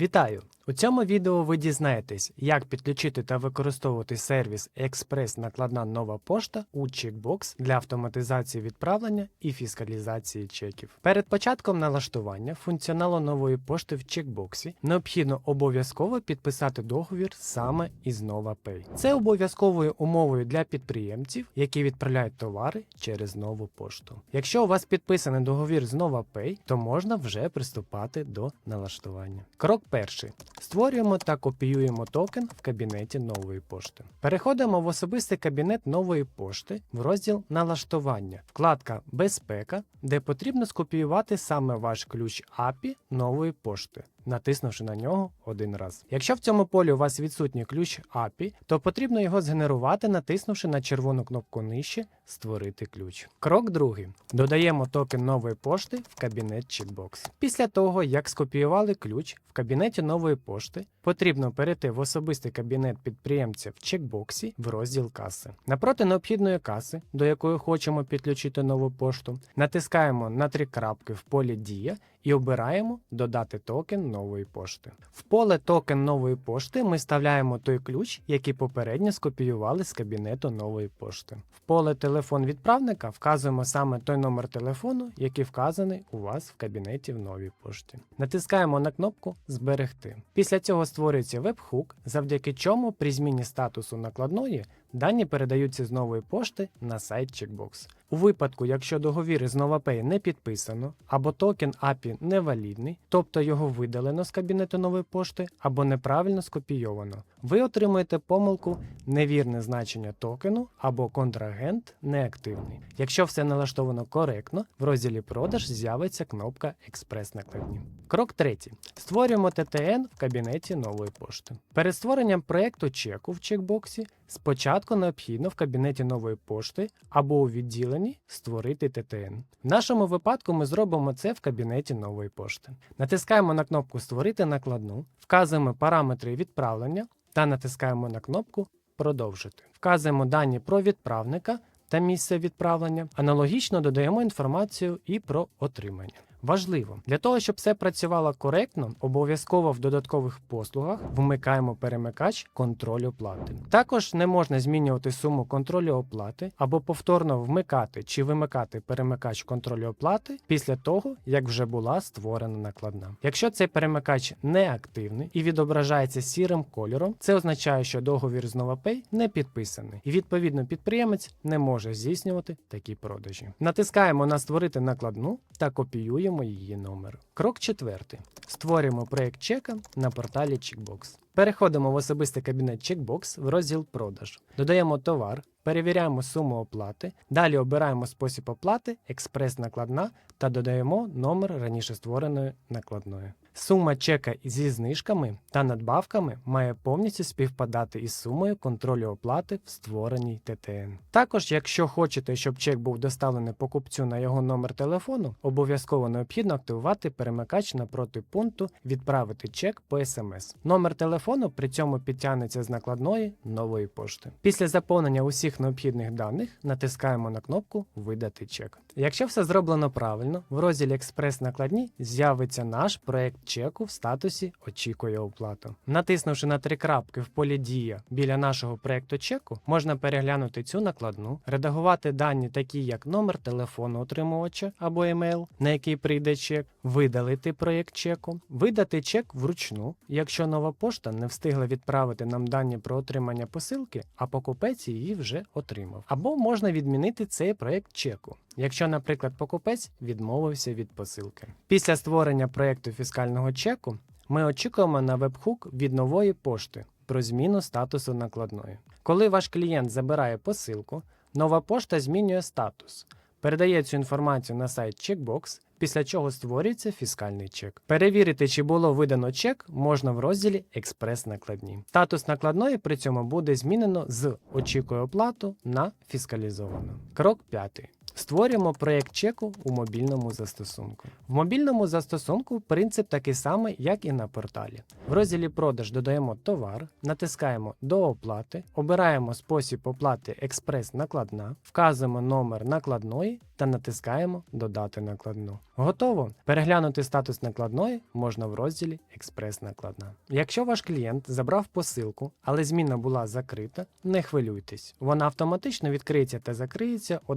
Вітаю! У цьому відео ви дізнаєтесь, як підключити та використовувати сервіс експрес-накладна нова пошта у Checkbox для автоматизації відправлення і фіскалізації чеків. Перед початком налаштування функціоналу нової пошти в чекбоксі необхідно обов'язково підписати договір саме із NovaPay. Це обов'язковою умовою для підприємців, які відправляють товари через нову пошту. Якщо у вас підписаний договір з NovaPay, то можна вже приступати до налаштування. Крок перший. Створюємо та копіюємо токен в кабінеті нової пошти. Переходимо в особистий кабінет нової пошти в розділ Налаштування, вкладка Безпека, де потрібно скопіювати саме ваш ключ API нової пошти. Натиснувши на нього один раз. Якщо в цьому полі у вас відсутній ключ API, то потрібно його згенерувати, натиснувши на червону кнопку нижче Створити ключ. Крок другий. Додаємо токен нової пошти в кабінет Checkbox. Після того, як скопіювали ключ в кабінеті нової пошти, потрібно перейти в особистий кабінет підприємця в чекбоксі в розділ каси. Напроти необхідної каси, до якої хочемо підключити нову пошту, натискаємо на три крапки в полі Дія і обираємо Додати токен нової пошти. В поле токен нової пошти ми вставляємо той ключ, який попередньо скопіювали з кабінету нової пошти. В поле телефон відправника вказуємо саме той номер телефону, який вказаний у вас в кабінеті в новій пошті. Натискаємо на кнопку Зберегти. Після цього створюється веб-хук, завдяки чому при зміні статусу накладної дані передаються з нової пошти на сайт Checkbox. У випадку, якщо договір із NovaPay не підписано, або токен API невалідний, тобто його видалено з кабінету нової пошти, або неправильно скопійовано, ви отримуєте помилку невірне значення токену або контрагент неактивний. Якщо все налаштовано коректно, в розділі продаж з'явиться кнопка Експрес накладні. Крок третій. Створюємо ТТН в кабінеті нової пошти. Перед створенням проєкту чеку в чекбоксі спочатку необхідно в кабінеті нової пошти або у відділенні створити ТТН. В нашому випадку ми зробимо це в кабінеті нової пошти. Натискаємо на кнопку Створити накладну, вказуємо параметри відправлення та натискаємо на кнопку Продовжити. Вказуємо дані про відправника та місце відправлення. Аналогічно додаємо інформацію і про отримання. Важливо, для того, щоб все працювало коректно, обов'язково в додаткових послугах вмикаємо перемикач контролю оплати. Також не можна змінювати суму контролю оплати або повторно вмикати чи вимикати перемикач контролю оплати після того, як вже була створена накладна. Якщо цей перемикач не активний і відображається сірим кольором, це означає, що договір з NovaPay не підписаний, і відповідно підприємець не може здійснювати такі продажі. Натискаємо на створити накладну та копіюємо її номер. Крок четвертий. Створюємо проєкт чека на порталі Checkbox. Переходимо в особистий кабінет Checkbox в розділ продаж. Додаємо товар, перевіряємо суму оплати. Далі обираємо спосіб оплати, експрес-накладна та додаємо номер раніше створеної накладної. Сума чека зі знижками та надбавками має повністю співпадати із сумою контролю оплати в створеній ТТН. Також, якщо хочете, щоб чек був доставлений покупцю на його номер телефону, обов'язково необхідно активувати перемикач напроти пункту Відправити чек по смс. Номер телефону при цьому підтягнеться з накладної нової пошти. Після заповнення усіх необхідних даних натискаємо на кнопку Видати чек. Якщо все зроблено правильно, в розділі Експрес накладні з'явиться наш проект чеку в статусі Очікує оплату. Натиснувши на три крапки в полі Дія біля нашого проекту чеку, можна переглянути цю накладну, редагувати дані, такі як номер телефону отримувача або емейл, на який прийде чек, видалити проєкт чеку, видати чек вручну, якщо нова пошта не встигла відправити нам дані про отримання посилки, а покупець її вже отримав. Або можна відмінити цей проєкт чеку. Якщо, наприклад, покупець відмовився від посилки. Після створення проєкту фіскального чеку ми очікуємо на вебхук від нової пошти про зміну статусу накладної. Коли ваш клієнт забирає посилку, нова пошта змінює статус, передає цю інформацію на сайт Checkbox, після чого створюється фіскальний чек. Перевірити, чи було видано чек, можна в розділі Експрес-накладні. Статус накладної при цьому буде змінено з очікує оплату на фіскалізовано. Крок 5. Створюємо проєкт чеку у мобільному застосунку. В мобільному застосунку принцип такий самий, як і на порталі. В розділі продаж додаємо товар, натискаємо до оплати, обираємо спосіб оплати експрес-накладна, вказуємо номер накладної та натискаємо Додати накладну. Готово! Переглянути статус накладної можна в розділі Експрес-накладна. Якщо ваш клієнт забрав посилку, але зміна була закрита, не хвилюйтесь. Вона автоматично відкриється та закриється о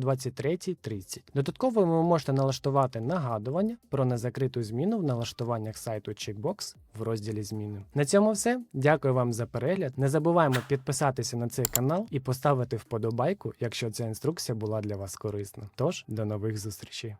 23.30. Додатково ви можете налаштувати нагадування про незакриту зміну в налаштуваннях сайту Checkbox в розділі Зміни. На цьому все. Дякую вам за перегляд. Не забуваємо підписатися на цей канал і поставити вподобайку, якщо ця інструкція була для вас корисна. Тож, до нових зустрічей.